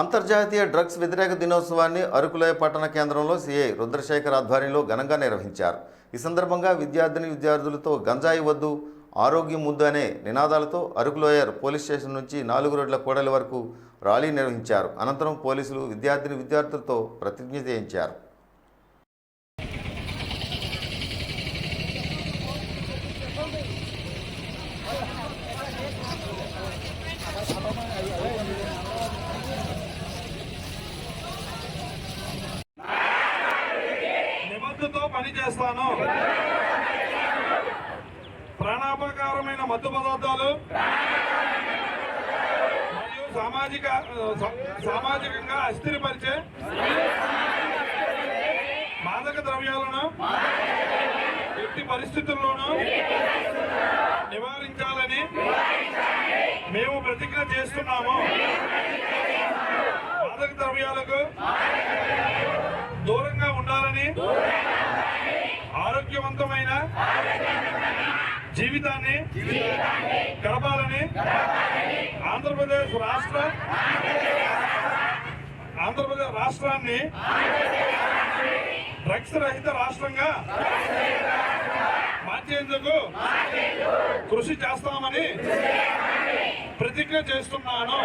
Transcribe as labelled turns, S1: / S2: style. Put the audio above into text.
S1: అంతర్జాతీయ డ్రగ్స్ వ్యతిరేక దినోత్సవాన్ని అరకులోయ పట్టణ కేంద్రంలో సిఐ రుద్రశేఖర్ ఆధ్వర్యంలో ఘనంగా నిర్వహించారు. ఈ సందర్భంగా విద్యార్థిని విద్యార్థులతో గంజాయి వద్దు ఆరోగ్యం ముద్దు అనే నినాదాలతో అరకులోయర్ పోలీస్ స్టేషన్ నుంచి నాలుగు రోడ్ల కూడలి వరకు ర్యాలీ నిర్వహించారు. అనంతరం పోలీసులు విద్యార్థిని విద్యార్థులతో ప్రతిజ్ఞ చేయించారు.
S2: నిబద్ధతో పనిచేస్తాను. ప్రాణాపకారమైన మత్తు పదార్థాలు. మరియు సామాజిక సామాజికంగా అస్థిరపరిచే మాదక ద్రవ్యాలను ఎట్టి పరిస్థితుల్లోనూ నివారించాలని మేము ప్రతిజ్ఞ చేస్తున్నాము. మాదక ద్రవ్యాలకు ఆరోగ్యవంతమైన జీవితాన్ని గడపాలని ఆంధ్రప్రదేశ్ రాష్ట్ర ఆంధ్రప్రదేశ్ రాష్ట్రాన్ని డ్రగ్స్ రహిత రాష్ట్రంగా మార్చేందుకు కృషి చేస్తామని ప్రతిజ్ఞ చేస్తున్నాను.